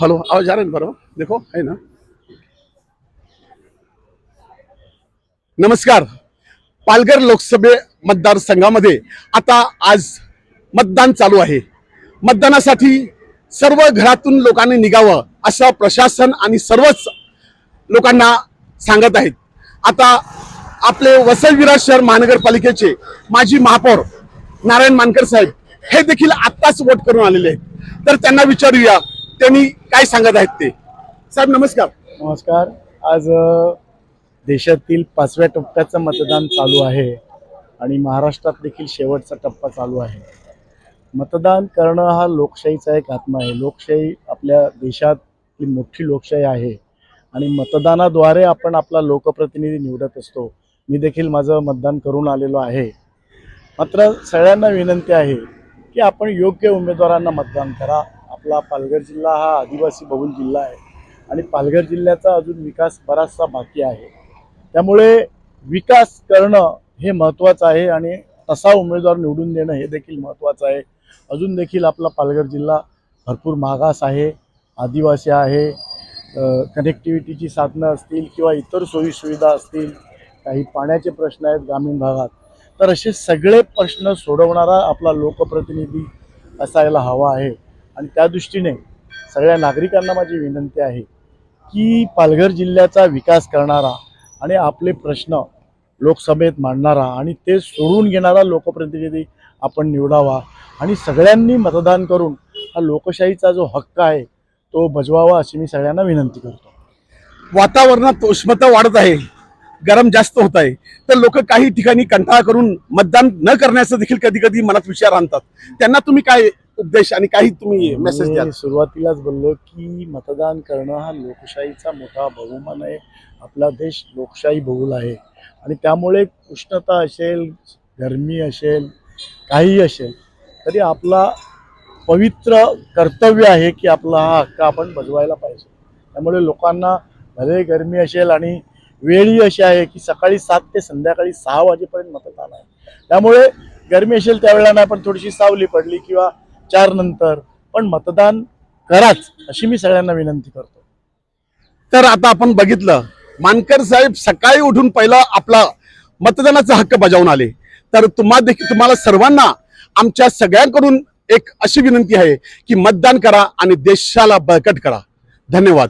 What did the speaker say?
Hello आवाज आ रहा है बरोबर? देखो है ना? नमस्कार. पालघर लोकसभे मतदारसंघामध्ये आता आज मतदान चालू आहे. मतदानासाठी सर्व घरातून लोकांनी निघावं असं प्रशासन आणि सर्वच लोकांना सांगत आहेत. आता आपले वसईविरा शहर महानगरपालिकेचे माजी महापौर नारायण मानकर साहेब हे देखील आत्ताच वोट करून आलेले आहेत. तर त्यांना विचारूया त्यांनी काय सांगत आहेत ते? साहेब नमस्कार. नमस्कार. आज देशातील पाचव्या टप्प्याचं मतदान चालू आहे आणि महाराष्ट्रात देखील शेवटचा टप्पा चालू आहे. मतदान करणं हा लोकशाहीचा एक आत्मा आहे. लोकशाही आपल्या देशातली मोठी लोकशाही आहे आणि मतदानाद्वारे आपण आपला लोकप्रतिनिधी निवडत असतो. मी देखील माझं मतदान करून आलेलो आहे. मात्र सगळ्यांना विनंती आहे की आपण योग्य उमेदवारांना मतदान करा. आपला पालघर जिल्हा हा आदिवासी बहुल जिल्हा आहे. आणि पालघर जिल्ह्याचा अजून विकास बराचसा बाकी आहे. त्यामुळे विकास करणं हे महत्त्वाचं आहे आणि तसा उमेदवार निवडून देणं हे देखील महत्त्वाचं आहे. अजून देखील आपला पालघर जिल्हा भरपूर मागास आहे आदिवासी आहे कनेक्टिव्हिटीची साधनं असतील किंवा इतर सोयीसुविधा असतील काही पाण्याचे प्रश्न आहेत ग्रामीण भागात तर असे सगळे प्रश्न सोडवणारा आपला लोकप्रतिनिधी असायला हवा आहे. आणि त्या दृष्टीने सगळ्या नागरिकांना माझी विनंती आहे की पालघर जिल्ह्याचा विकास करणारा आणि आपले प्रश्न लोकसभेत मांडणारा आणि ते सोडून घेणारा लोकप्रतिनिधी आपण निवडावा आणि सगळ्यांनी मतदान करून हा लोकशाहीचा जो हक्क आहे तो बजवावा अशी मी सगळ्यांना विनंती करतो. वातावरणात उष्णता वाढत आहे गरम जास्त होत आहे तर लोक काही ठिकाणी कंटाळा करून मतदान न करण्याचं देखील कधी कधी मनात विचार आणतात. त्यांना तुम्ही काय उपदेश आणि काही तुम्ही मेसेज द्याल? मी सुरुवातीलाच बोललो की मतदान करणं हा लोकशाहीचा मोठा बहुमान आहे. आपला देश लोकशाही बहुल आहे. आणि त्यामुळे उष्णता असेल गरमी असेल काही असेल तरी आपला पवित्र कर्तव्य आहे की आपला हा हक्क आपण बजवायला पाहिजे. त्यामुळे लोकांना भले गरमी असेल आणि वेळही अशी आहे की सकाळी सात ते संध्याकाळी सहा वाजेपर्यंत मतदान आहे. त्यामुळे गरमी असेल त्यावेळेला नाही पण थोडीशी सावली पडली किंवा चार नंतर पण मतदान कराच अशी मी सगळ्यांना विनंती करतो. तर आता आपण बघितलं मानकर साहेब सकाळी उठून पहिला आपला मतदानाचा हक्क बजावून आले. तर तुम्हा देखील तुम्हाला सर्वांना आमच्या सगळ्यांकडून एक अशी विनंती आहे की मतदान करा आणि देशाला बळकट करा. धन्यवाद.